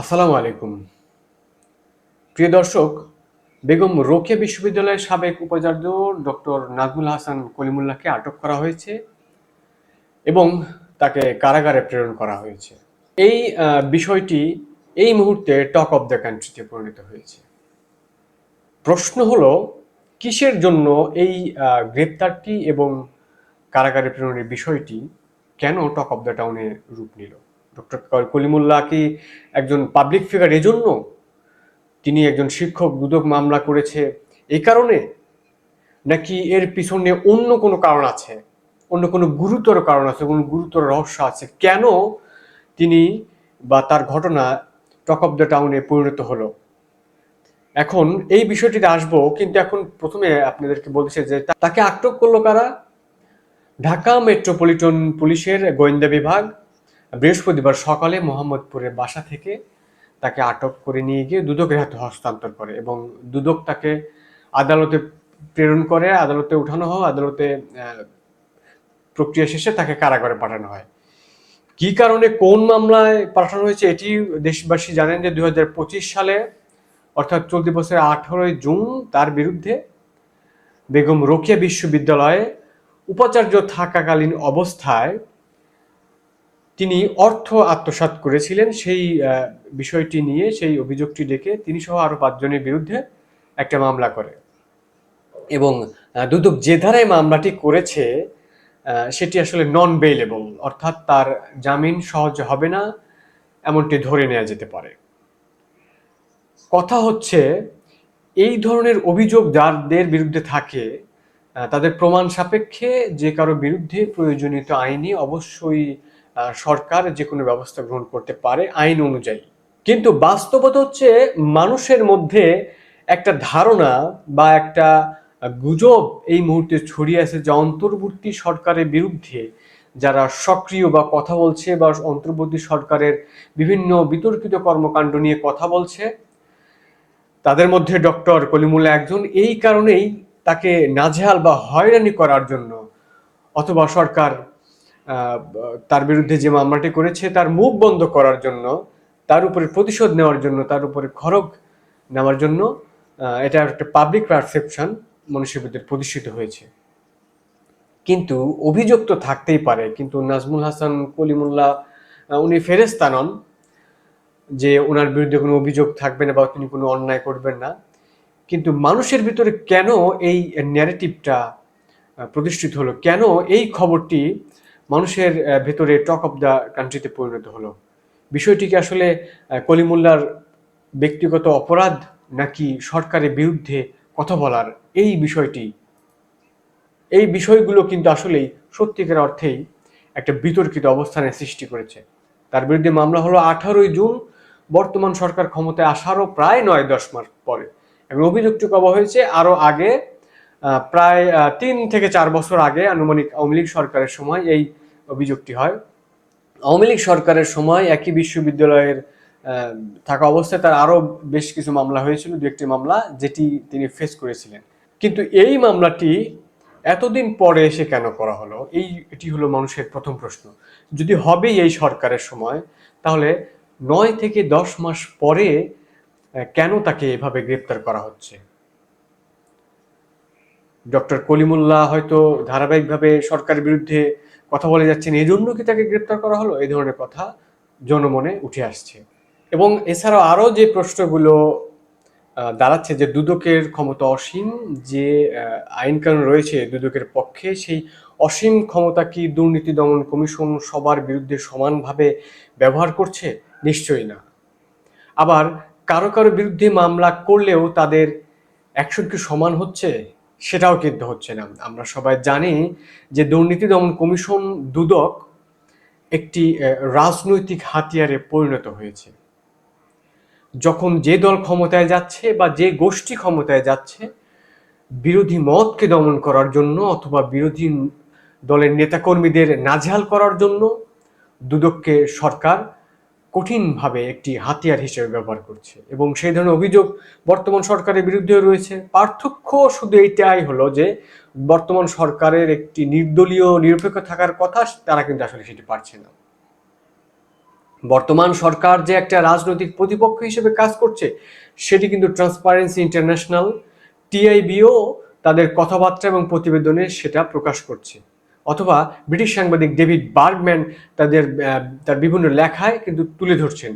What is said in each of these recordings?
আসসালামু আলাইকুম। প্রিয় দর্শক, বেগম রোকেয়া বিশ্ববিদ্যালয়ের সাবেক উপাচার্য ডক্টর নাজমুল হাসান কলিমুল্লাহকে আটক করা হয়েছে এবং তাকে কারাগারে প্রেরণ করা হয়েছে। এই বিষয়টি এই মুহূর্তে টক অফ দ্য কান্ট্রিতে পরিণত হয়েছে। প্রশ্ন হলো, কিসের জন্য এই গ্রেপ্তারটি এবং কারাগারে প্রেরণের বিষয়টি কেন টক অফ দ্য টাউনে রূপ নিল? ডক্টর কলিমুল্লাহ কি একজন পাবলিক ফিগার এজন্য তিনি একজন শিক্ষক দুদক মামলা করেছে। এই কারণে নাকি এর পিছনে অন্য কোনো কারণ আছে? অন্য কোনো গুরুতর কারণ আছে? কোনো গুরুতর রহস্য আছে? কেন তিনি বা তার ঘটনা টক অফ দ্য টাউনে পরিণত হলো? এখন এই বিষয়টিতে আসব, কিন্তু এখন প্রথমে আপনাদেরকে বলছে যে তাকে আটক করল কারা? ঢাকা মেট্রোপলিটন পুলিশের গোয়েন্দা বিভাগ বৃহস্পতিবার সকালে মোহাম্মদপুরের বাসা থেকে তাকে আটক করে নিয়ে গিয়ে দুদকের হাতে হস্তান্তর করে এবং দুদক তাকে আদালতে প্রেরণ করে, আদালতে উঠানো হয়, আদালতে প্রক্রিয়া শেষে তাকে কারাগারে পাঠানো হয়। কি কারণে কোন মামলায় পাঠানো হয়েছে এটি দেশবাসী জানেন যে দু হাজার পঁচিশ সালে, অর্থাৎ চলতি বছরের আঠারোই জুন তার বিরুদ্ধে বেগম রোকেয়া বিশ্ববিদ্যালয়ে উপাচার্য থাকাকালীন অবস্থায় তিনি অর্থ আত্মসাৎ করেছিলেন সেই বিষয়টি নিয়ে, সেই অভিযোগটি ডেকে তিনি সহ আরও পাঁচজনের বিরুদ্ধে একটা মামলা করে। এবং দুদক যে ধারায় মামলাটি করেছে সেটি আসলে নন বেইলেবল অর্থাৎ তার জামিন সহজ হবে না, এমনটি ধরে নেওয়া যেতে পারে। কথা হচ্ছে, এই ধরনের অভিযোগ যাদের বিরুদ্ধে থাকে তাদের প্রমাণ সাপেক্ষে যে কারও বিরুদ্ধে প্রয়োজনীয় আইনি অবশ্যই সরকার যে কোনো ব্যবস্থা গ্রহণ করতে পারে আইন অনুযায়ী। কিন্তু বাস্তবতা হচ্ছে মানুষের মধ্যে একটা ধারণা বা একটা গুজব এই মুহূর্তে ছড়িয়ে আছে যে অন্তর্বর্তী সরকারের বিরুদ্ধে যারা সক্রিয় বা কথা বলছে বা অন্তর্বর্তী সরকারের বিভিন্ন বিতর্কিত কর্মকাণ্ড নিয়ে কথা বলছে, তাদের মধ্যে ডক্টর কলিমুল্লাহ একজন। এই কারণেই তাকে নাজেহাল বা হয়রানি করার জন্য অথবা সরকার তার বিরুদ্ধে যে মামলাটি করেছে, তার মুখ বন্ধ করার জন্য, তার উপরে প্রতিশোধ নেওয়ার জন্য, তার উপরে খড়গ নেওয়ার জন্য এটা একটা পাবলিক পারসেপশন মানুষের ভিতরে প্রতিষ্ঠিত হয়েছে। কিন্তু অভিযোগ তো থাকতেই পারে, কিন্তু নাজমুল হাসান কলিমুল্লাহ উনি ফেরেস্তা নন, যে ওনার বিরুদ্ধে কোনো অভিযোগ থাকবে না বা তিনি কোনো অন্যায় করবেন না। কিন্তু মানুষের ভিতরে কেন এই ন্যারেটিভটা প্রতিষ্ঠিত হলো? কেন এই খবরটি মানুষের ভেতরে টক অফ দ্য কান্ট্রিতে পরিণত হলো। বিষয়টিকে আসলে কলিমুল্লার ব্যক্তিগত অপরাধ নাকি সরকারের বিরুদ্ধে কথা বলার এই বিষয়টি, এই বিষয়গুলো কিন্তু আসলেই সত্যিকার অর্থেই একটা বিতর্কিত অবস্থানের সৃষ্টি করেছে। তার বিরুদ্ধে মামলা হলো আঠারোই জুন, বর্তমান সরকার ক্ষমতায় আসারও প্রায় নয় দশ মাস পরে। এবং অভিযোগটি কবা হয়েছে আরও আগে প্রায় তিন থেকে চার বছর আগে আনুমানিক আওয়ামী লীগ সরকারের সময় এই অভিযোগটি হয়। আওয়ামী লীগ সরকারের সময় একই বিশ্ববিদ্যালয়ের থাকা অবস্থায় তার আরও বেশ কিছু মামলা হয়েছিল, দু একটি মামলা যেটি তিনি ফেস করেছিলেন। কিন্তু এই মামলাটি এতদিন পরে এসে কেন করা হলো? এই, এটি হলো মানুষের প্রথম প্রশ্ন। যদি হবেই এই সরকারের সময়, তাহলে নয় থেকে দশ মাস পরে কেন তাকে এভাবে গ্রেপ্তার করা হচ্ছে? ডক্টর কলিমুল্লাহ হয়তো ধারাবাহিকভাবে সরকারের বিরুদ্ধে কথা বলে যাচ্ছেন। এই জন্য কি তাকে গ্রেপ্তার করা হলো? এই ধরনের কথা জনমনে উঠে আসছে। এবং এছাড়াও আরও যে প্রশ্নগুলো দাঁড়াচ্ছে যে দুদকের ক্ষমতা অসীম, যে আইন কানুন রয়েছে দুদকের পক্ষে, সেই অসীম ক্ষমতা কি দুর্নীতি দমন কমিশন সবার বিরুদ্ধে সমানভাবে ব্যবহার করছে? নিশ্চয়ই না। আবার কারও কারও বিরুদ্ধে মামলা করলেও তাদের অ্যাকশন কি সমান হচ্ছে? সেটাও কিন্তু হচ্ছে না। আমরা সবাই জানি যে দুর্নীতি দমন কমিশন দুদক একটি রাজনৈতিক হাতিয়ারে পরিণত হয়েছে। যখন যে দল ক্ষমতায় যাচ্ছে বা যে গোষ্ঠী ক্ষমতায় যাচ্ছে, বিরোধী মতকে দমন করার জন্য অথবা বিরোধী দলের নেতাকর্মীদের নাজেহাল করার জন্য দুদককে সরকার কঠিনভাবে একটি হাতিয়ার হিসেবে ব্যবহার করছে এবং সেই ধরনের অভিযোগ বর্তমান সরকারের বিরুদ্ধেও রয়েছে। পার্থক্য শুধু এইটাই হলো যে, বর্তমান সরকারের একটি নির্দলীয়, নিরপেক্ষ থাকার কথা তারা কিন্তু আসলে সেটি পারছে না। বর্তমান সরকার যে একটা রাজনৈতিক প্রতিপক্ষ হিসেবে কাজ করছে, সেটি কিন্তু ট্রান্সপারেন্সি ইন্টারন্যাশনাল টিআইবিও তাদের কথাবার্তা এবং প্রতিবেদনে সেটা প্রকাশ করছে। অথবা ব্রিটিশ সাংবাদিক ডেভিড বার্গম্যান তাদের তার বিভিন্ন লেখায় কিন্তু তুলে ধরছেন।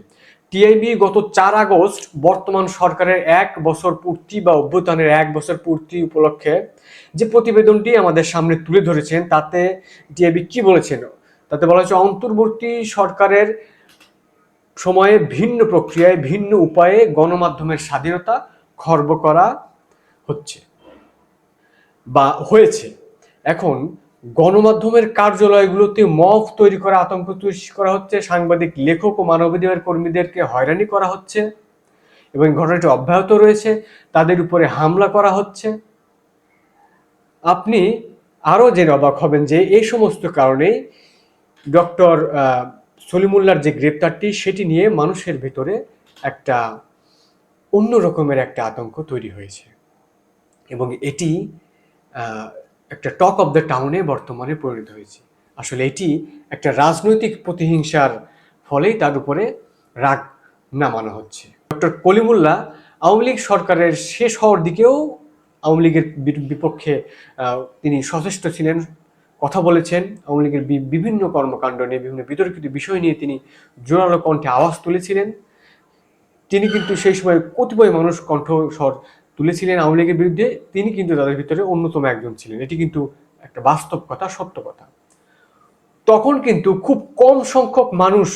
টিআইবি গত চার আগস্ট বর্তমান সরকারের এক বছর পূর্তি বা অভ্যুত্থানের এক বছর পূর্তি উপলক্ষে যে প্রতিবেদনটি আমাদের সামনে তুলে ধরেছেন, তাতে টিআইবি কি বলেছেন? তাতে বলা হয়েছে, অন্তর্বর্তী সরকারের সময়ে ভিন্ন প্রক্রিয়ায়, ভিন্ন উপায়ে গণমাধ্যমের স্বাধীনতা খর্ব করা হচ্ছে বা হয়েছে। এখন গণমাধ্যমের কার্যালয়গুলোতে মফ তৈরি করা, আতঙ্ক তৈরি করা হচ্ছে, সাংবাদিক, লেখক ও মানবাধিকার কর্মীদেরকে হয়রানি করা হচ্ছে এবং ঘটনাটি অব্যাহত রয়েছে, তাদের উপরে হামলা করা হচ্ছে। আপনি আরও জেনে অবাক হবেন যে এই সমস্ত কারণেই ডক্টর সলিমুল্লার যে গ্রেপ্তারটি, সেটি নিয়ে মানুষের ভেতরে একটা অন্য রকমের একটা আতঙ্ক তৈরি হয়েছে এবং এটি একটা টক অফ দ্য টাউনে বর্তমানে পরিণত হয়েছে। আসলে এটি একটা রাজনৈতিক প্রতিহিংসার ফলেই তার উপরে রাগ নামানো হচ্ছে। ডক্টর কলিমুল্লাহ আওয়ামী লীগ সরকারের শেষ হওয়ার দিকেও আওয়ামী লীগের বিপক্ষে তিনি সচেষ্ট ছিলেন, কথা বলেছেন। আওয়ামী লীগের বিভিন্ন কর্মকাণ্ড নিয়ে, বিভিন্ন বিতর্কিত বিষয় নিয়ে তিনি জোরালো কণ্ঠে আওয়াজ তুলেছিলেন। তিনি কিন্তু সেই সময় কতিপয় মানুষ কণ্ঠস্বর তুলেছিলেন আওয়ামী লীগের বিরুদ্ধে, তিনি কিন্তু তাদের ভিতরে অন্যতম একজন ছিলেন। এটি কিন্তু একটা বাস্তব কথা, সত্য কথা। তখন কিন্তু খুব কম সংখ্যক মানুষ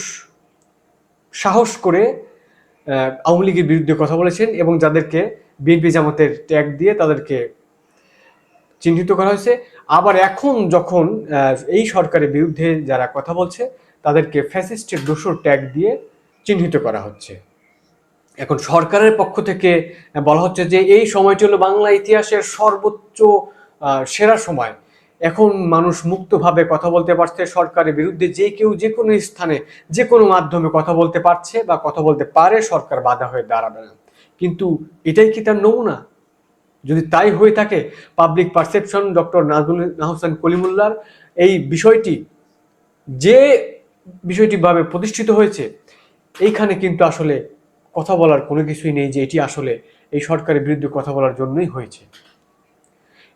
সাহস করে আওয়ামী লীগের বিরুদ্ধে কথা বলেছেন এবং যাদেরকে বিএনপি জামাতের ট্যাগ দিয়ে তাদেরকে চিহ্নিত করা হয়েছে। আবার এখন যখন এই সরকারের বিরুদ্ধে যারা কথা বলছে, তাদেরকে ফ্যাসিস্টের দোষর ট্যাগ দিয়ে চিহ্নিত করা হচ্ছে। এখন সরকারের পক্ষ থেকে বলা হচ্ছে যে এই সময়টি হলো বাংলা ইতিহাসের সর্বোচ্চ সেরা সময়। এখন মানুষ মুক্তভাবে কথা বলতে পারছে, সরকারের বিরুদ্ধে যে কেউ যে কোনো স্থানে, যে কোনো মাধ্যমে কথা বলতে পারছে বা কথা বলতে পারে, সরকার বাধা হয়ে দাঁড়াবে না। কিন্তু এটাই কি তার নমুনা? যদি তাই হয়ে থাকে public perception doctor Nazmul Hossain কলিমুল্লার এই বিষয়টি, যে বিষয়টি ভাবে প্রতিষ্ঠিত হয়েছে, এইখানে কিন্তু আসলে কথা বলার কোনো কিছুই নেই যে এটি আসলে এই সরকারের বিরুদ্ধে কথা বলার জন্যই হয়েছে।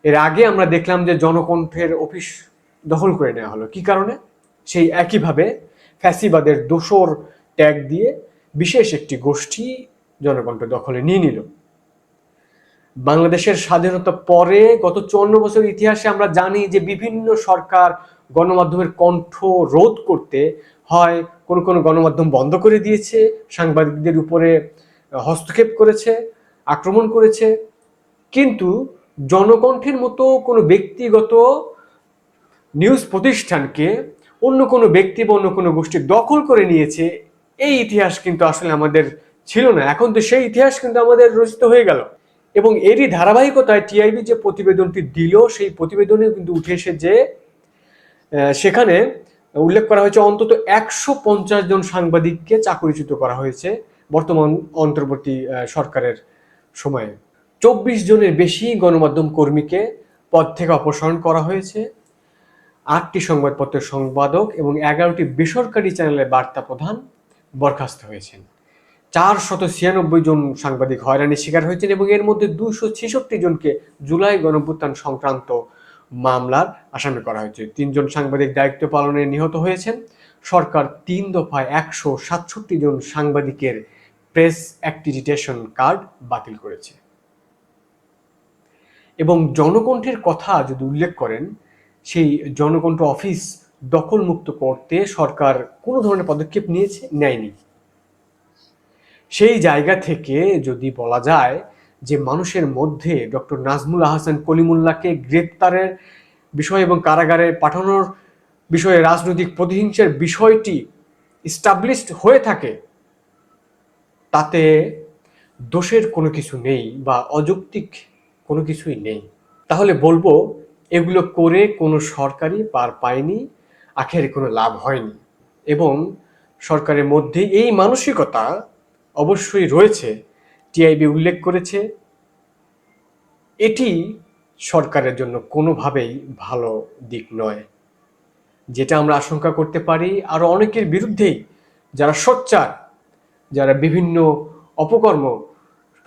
এর আগে আমরা দেখলাম যে জনকণ্ঠের অফিস দখল করে নেওয়া হলো। কি কারণে? সেই একইভাবে ফ্যাসিবাদের দোসর ট্যাগ দিয়ে বিশেষ একটি গোষ্ঠী জনকণ্ঠ দখলে নিয়ে নিল। বাংলাদেশের স্বাধীনতা পরে গত চুয়ান্ন বছর ইতিহাসে আমরা জানি যে বিভিন্ন সরকার গণমাধ্যমের কণ্ঠ রোধ করতে হয়, কোন কোন গণমাধ্যম বন্ধ করে দিয়েছে, সাংবাদিকদের উপরে হস্তক্ষেপ করেছে, আক্রমণ করেছে। কিন্তু জনকণ্ঠের মতো কোনো ব্যক্তিগত নিউজ প্রতিষ্ঠানকে অন্য কোনো ব্যক্তি বা অন্য কোনো গোষ্ঠী দখল করে নিয়েছে, এই ইতিহাস কিন্তু আসলে আমাদের ছিল না। এখন তো সেই ইতিহাস কিন্তু আমাদের রচিত হয়ে গেল। এবং এরই ধারাবাহিকতায় টিআইবি যে প্রতিবেদনটি দিল, সেই প্রতিবেদনে কিন্তু উঠে এসে যে সেখানে উল্লেখ করা হয়েছে অন্তত একশো পঞ্চাশ জন সাংবাদিককে চাকরিচ্যুত করা হয়েছে বর্তমান অন্তর্বর্তী সরকারের সময়ে। চব্বিশ জনের বেশি গণমাধ্যম কর্মীকে পদ থেকে অপসারণ করা হয়েছে। আটটি সংবাদপত্রের সম্পাদক এবং এগারোটি বেসরকারি চ্যানেলের বার্তা প্রধান বরখাস্ত হয়েছেন। চার শত ছিয়ানব্বই জন সাংবাদিক হয়রানির শিকার হয়েছেন এবং এর মধ্যে দুশো ছেষট্টি জনকে জুলাই গণভ্যুত্থান সংক্রান্ত মামলার আসামি করা হয়েছে। তিনজন সাংবাদিক দায়িত্ব পালনে নিহত হয়েছেন। সরকার তিন দফায় একশো সাতষট্টি জন সাংবাদিকের প্রেস অ্যাক্টিডিটেশন কার্ড বাতিল করেছে। এবং জনকণ্ঠের কথা যদি উল্লেখ করেন, সেই জনকণ্ঠ অফিস দখলমুক্ত করতে সরকার কোনো ধরনের পদক্ষেপ নিয়েছে, নেয়নি। সেই জায়গা থেকে যদি বলা যায় যে মানুষের মধ্যে ডক্টর নাজমুল আহসান কলিমুল্লাহকে গ্রেপ্তারের বিষয় এবং কারাগারে পাঠানোর বিষয়ে রাজনৈতিক প্রতিহিংসার বিষয়টি স্টাবলিশড হয়ে থাকে, তাতে দোষের কোনো কিছু নেই বা অযৌক্তিক কোনো কিছুই নেই। তাহলে বলব, এগুলো করে কোনো সরকারি পার পায়নি, আখের কোনো লাভ হয়নি এবং সরকারের মধ্যে এই মানসিকতা অবশ্যই রয়েছে। টিআইবি উল্লেখ করেছে, এটি সরকারের জন্য কোনোভাবেই ভালো দিক নয়। যেটা আমরা আশঙ্কা করতে পারি আরও অনেকের বিরুদ্ধেই যারা সোচ্চার, যারা বিভিন্ন অপকর্ম,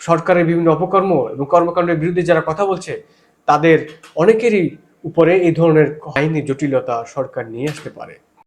সরকারের বিভিন্ন অপকর্ম এবং কর্মকাণ্ডের বিরুদ্ধে যারা কথা বলছে, তাদের অনেকেরই উপরে এই ধরনের আইনি জটিলতা সরকার নিয়ে আসতে পারে।